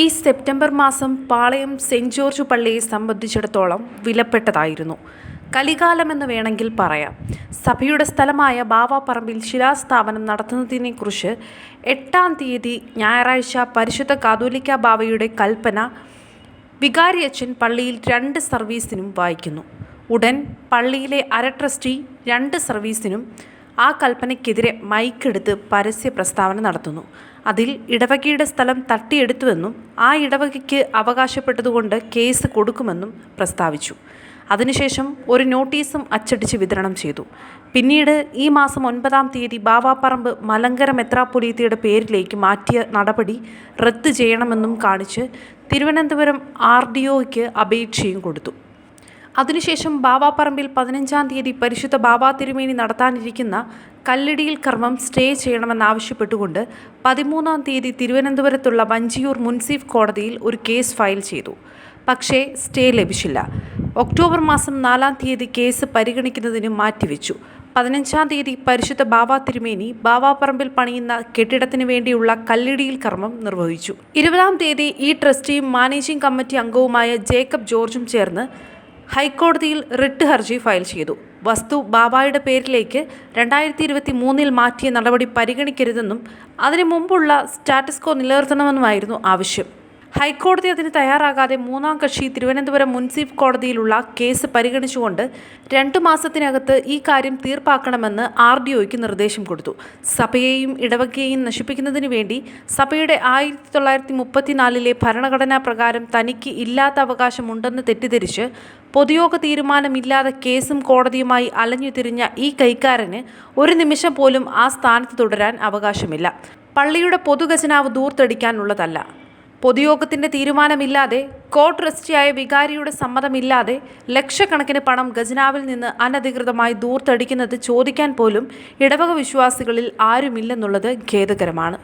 ഈ സെപ്റ്റംബർ മാസം പാളയം saint George പള്ളിയെ സംബന്ധിച്ചിടത്തോളം വിലപ്പെട്ടതായിരുന്നു. കലികാലമെന്ന് വേണമെങ്കിൽ പറയാം. സഭയുടെ സ്ഥലമായ ബാവാപ്പറമ്പിൽ ശിലാസ്ഥാപനം നടത്തുന്നതിനെക്കുറിച്ച് എട്ടാം തീയതി ഞായറാഴ്ച പരിശുദ്ധ കാതോലിക്ക ബാവയുടെ കൽപ്പന വികാരി വികാരിയച്ഛൻ പള്ളിയിൽ രണ്ട് സർവീസിനും വായിക്കുന്നു. ഉടൻ പള്ളിയിലെ അര ട്രസ്റ്റി രണ്ട് സർവീസിനും ആ കൽപ്പനയ്ക്കെതിരെ മൈക്കെടുത്ത് പരസ്യ പ്രസ്താവന നടത്തുന്നു. അതിൽ ഇടവകയുടെ സ്ഥലം തട്ടിയെടുത്തുവെന്നും ആ ഇടവകയ്ക്ക് അവകാശപ്പെട്ടതുകൊണ്ട് കേസ് കൊടുക്കുമെന്നും പ്രസ്താവിച്ചു. അതിനുശേഷം ഒരു നോട്ടീസും അച്ചടിച്ച് വിതരണം ചെയ്തു. പിന്നീട് ഈ മാസം ഒൻപതാം തീയതി ബാവാപ്പറമ്പ് മലങ്കര മെത്രാപ്പൊലീത്തയുടെ പേരിലേക്ക് മാറ്റിയ നടപടി റദ്ദ് ചെയ്യണമെന്നും കാണിച്ച് തിരുവനന്തപുരം ആർ ഡി ഒയ്ക്ക് അപേക്ഷയും കൊടുത്തു. അതിനുശേഷം ബാവാപ്പറമ്പിൽ പതിനഞ്ചാം തീയതി പരിശുദ്ധ ബാബാ തിരുമേനി നടത്താനിരിക്കുന്ന കല്ലിടിയിൽ കർമ്മം സ്റ്റേ ചെയ്യണമെന്നാവശ്യപ്പെട്ടുകൊണ്ട് പതിമൂന്നാം തീയതി തിരുവനന്തപുരത്തുള്ള വഞ്ചിയൂർ മുൻസിഫ് കോടതിയിൽ ഒരു കേസ് ഫയൽ ചെയ്തു. പക്ഷേ സ്റ്റേ ലഭിച്ചില്ല. ഒക്ടോബർ മാസം നാലാം തീയതി കേസ് പരിഗണിക്കുന്നതിന് മാറ്റിവെച്ചു. പതിനഞ്ചാം തീയതി പരിശുദ്ധ ബാബാ തിരുമേനി ബാവാപ്പറമ്പിൽ പണിയുന്ന കെട്ടിടത്തിന് വേണ്ടിയുള്ള കല്ലിടിയിൽ കർമ്മം നിർവഹിച്ചു. ഇരുപതാം തീയതി ഈ ട്രസ്റ്റിയും മാനേജിംഗ് കമ്മിറ്റി അംഗവുമായ ജേക്കബ് ജോർജും ചേർന്ന് ഹൈക്കോടതിയിൽ റിട്ട് ഹർജി ഫയൽ ചെയ്തു. വസ്തു ബാബായുടെ പേരിലേക്ക് രണ്ടായിരത്തി ഇരുപത്തി മൂന്നിൽ മാറ്റിയ നടപടി പരിഗണിക്കരുതെന്നും അതിനു മുമ്പുള്ള സ്റ്റാറ്റസ്കോ നിലനിർത്തണമെന്നുമായിരുന്നു ആവശ്യം. ഹൈക്കോടതി അതിന് തയ്യാറാകാതെ മൂന്നാം കക്ഷി തിരുവനന്തപുരം മുൻസിഫ് കോടതിയിലുള്ള കേസ് പരിഗണിച്ചുകൊണ്ട് രണ്ടു മാസത്തിനകത്ത് ഈ കാര്യം തീർപ്പാക്കണമെന്ന് ആർ ഡി നിർദ്ദേശം കൊടുത്തു. സഭയെയും ഇടവകയെയും നശിപ്പിക്കുന്നതിന് വേണ്ടി സഭയുടെ ആയിരത്തി തൊള്ളായിരത്തി മുപ്പത്തിനാലിലെ ഭരണഘടനാ പ്രകാരം തനിക്ക് ഇല്ലാത്ത അവകാശമുണ്ടെന്ന് തെറ്റിദ്ധരിച്ച് പൊതുയോഗ തീരുമാനമില്ലാതെ കേസും കോടതിയുമായി അലഞ്ഞു തിരിഞ്ഞ ഈ കൈക്കാരന് ഒരു നിമിഷം പോലും ആ സ്ഥാനത്ത് തുടരാൻ അവകാശമില്ല. പള്ളിയുടെ പൊതുഖജനാവ് ദൂർത്തടിക്കാനുള്ളതല്ല. പൊതുയോഗത്തിന്റെ തീരുമാനമില്ലാതെ കോർട്ട് ട്രസ്റ്റിയായ വികാരിയുടെ സമ്മതമില്ലാതെ ലക്ഷക്കണക്കിന് പണം ഖജനാവിൽ നിന്ന് അനധികൃതമായി ദൂർത്തടിക്കുന്നത് ചോദിക്കാൻ പോലും ഇടവക വിശ്വാസികളിൽ ആരുമില്ലെന്നുള്ളത് ഖേദകരമാണ്.